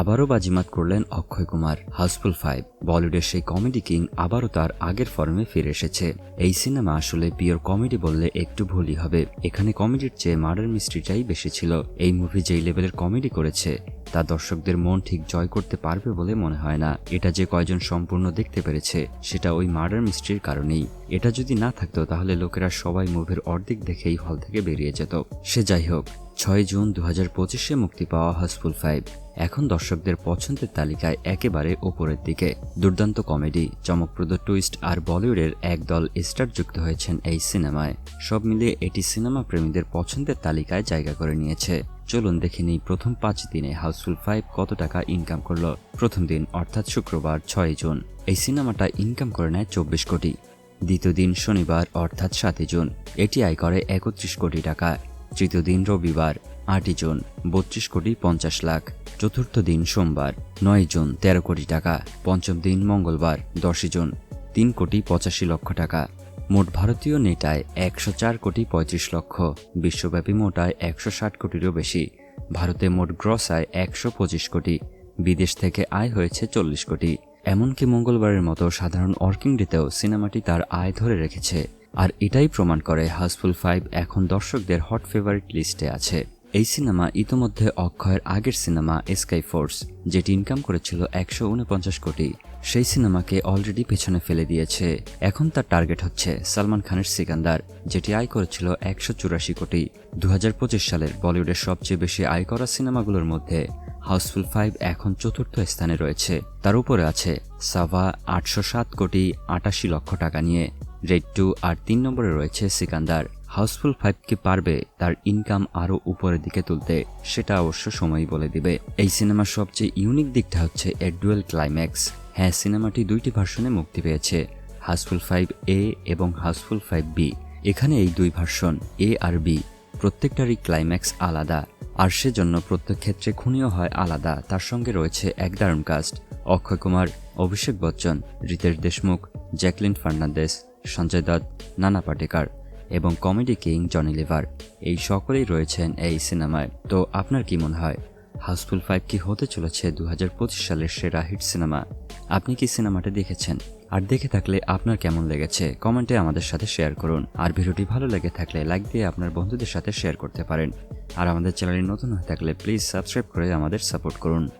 আবারও বাজিমাত করলেন অক্ষয় কুমার। হাউসফুল ফাইভ, বলিউডের সেই কমেডি কিং আবারও তার আগের ফর্মে ফিরে এসেছে। এই সিনেমা আসলে পিওর কমেডি বললে একটু ভুলই হবে। এখানে কমেডির চেয়ে মার্ডার মিস্ট্রিটাই বেশি ছিল। এই মুভি যেই লেভেলের কমেডি করেছে, তা দর্শকদের মন ঠিক জয় করতে পারবে বলে মনে হয় না। এটা যে কয়জন সম্পূর্ণ দেখতে পেরেছে, সেটা ওই মার্ডার মিস্ট্রির কারণেই। এটা যদি না থাকতো, তাহলে লোকেরা সবাই মুভির অর্ধেক দেখেই হল থেকে বেরিয়ে যেত। সে যাই হোক ছয় জুন দু হাজার পঁচিশে মুক্তি পাওয়া হাউসফুল ফাইভ। এখন দর্শকদের পছন্দের তালিকায় একেবারে ওপরের দিকে। দুর্দান্ত কমেডি, চমকপ্রদ টুইস্ট আর বলিউডের একদল স্টার যুক্ত হয়েছেন এই সিনেমায়। সব মিলিয়ে এটি সিনেমা প্রেমীদের পছন্দের তালিকায় জায়গা করে নিয়েছে। চলুন দেখে নিই প্রথম পাঁচ দিনে হাউসফুল ফাইভ কত টাকা ইনকাম করল। প্রথম দিন, অর্থাৎ শুক্রবার, ছয় জুন। এই সিনেমাটা ইনকাম করে নেয় চব্বিশ কোটি। দ্বিতীয় দিন শনিবার, অর্থাৎ সাতই জুন। এটি আয় করে একত্রিশ কোটি টাকা। তৃতীয় দিন রবিবার, আটই জুন, বত্রিশ কোটি পঞ্চাশ লাখ। চতুর্থ দিন সোমবার, নয় জুন, তেরো কোটি টাকা। পঞ্চম দিন মঙ্গলবার, দশই জুন, তিন কোটি পঁচাশি লক্ষ টাকা। মোট ভারতীয় নেটায় একশো চার কোটি পঁয়ত্রিশ লক্ষ। বিশ্বব্যাপী মোটায় একশো ষাট কোটিরও বেশি। ভারতে মোট গ্রস আয় একশো পঁচিশ কোটি। বিদেশ থেকে আয় হয়েছে চল্লিশ কোটি। এমনকি মঙ্গলবারের মতো সাধারণ ওয়ার্কিং ডেতেও সিনেমাটি তার আয় ধরে রেখেছে। আর এটাই প্রমাণ করে হাউসফুল ফাইভ এখন দর্শকদের হট ফেভারিট লিস্টে আছে। এই সিনেমা ইতোমধ্যে অক্ষয়ের আগের সিনেমা স্কাই ফোর্স যেটি ইনকাম করেছিল একশো উনপঞ্চাশ কোটি। সেই সিনেমাকে অলরেডি পেছনে ফেলে দিয়েছে। এখন তার টার্গেট হচ্ছে সালমান খানের সিকান্দার, যেটি আয় করেছিল একশো চুরাশি কোটি। দু হাজার পঁচিশ সালের বলিউডের সবচেয়ে বেশি আয় করা সিনেমাগুলোর মধ্যে হাউসফুল ফাইভ এখন চতুর্থ স্থানে রয়েছে। তার উপরে আছে সাভা, আটশো সাত কোটি আটাশি লক্ষ টাকা নিয়ে। রেড টু আর তিন নম্বরে রয়েছে সিকান্দার। হাউসফুল ফাইভ কি পারবে তার ইনকাম আরও উপরের দিকে তুলতে, সেটা অবশ্য সময়ই বলে দিবে। এই সিনেমার সবচেয়ে ইউনিক দিকটা হচ্ছে এর ক্লাইম্যাক্স হ্যাঁ সিনেমাটি দুইটি ভার্সনে মুক্তি পেয়েছে হাউসফুল ফাইভ এ এবং হাউসফুল ফাইভ বি এখানে এই দুই ভার্সন এ আর বি প্রত্যেকটারই ক্লাইম্যাক্স আলাদা। আর সেজন্য প্রত্যেক ক্ষেত্রে খুনিও হয় আলাদা। তার সঙ্গে রয়েছে এক দারুণ কাস্ট অক্ষয় কুমার, অভিষেক বচ্চন, রিতেশ দেশমুখ, জ্যাকলিন ফার্নান্দেস সঞ্জয় দত্ত, নানা পাটেকার এবং কমেডি কিং জনি লিভার। এই সকলেই রয়েছেন এই সিনেমায়। তো আপনার কি মনে হয়, হাউসফুল ফাইভ কি হতে চলেছে দু হাজার পঁচিশ সালের সেরা হিট সিনেমা? আপনি কি সিনেমাটা দেখেছেন? আর দেখে থাকলে আপনার কেমন লেগেছে? কমেন্টে আমাদের সাথে শেয়ার করুন। আর ভিডিওটি ভালো লেগে থাকলে লাইক দিয়ে আপনার বন্ধুদের সাথে শেয়ার করতে পারেন। আর আমাদের চ্যানেলে নতুন হয়ে থাকলে প্লিজ সাবস্ক্রাইব করে আমাদের সাপোর্ট করুন।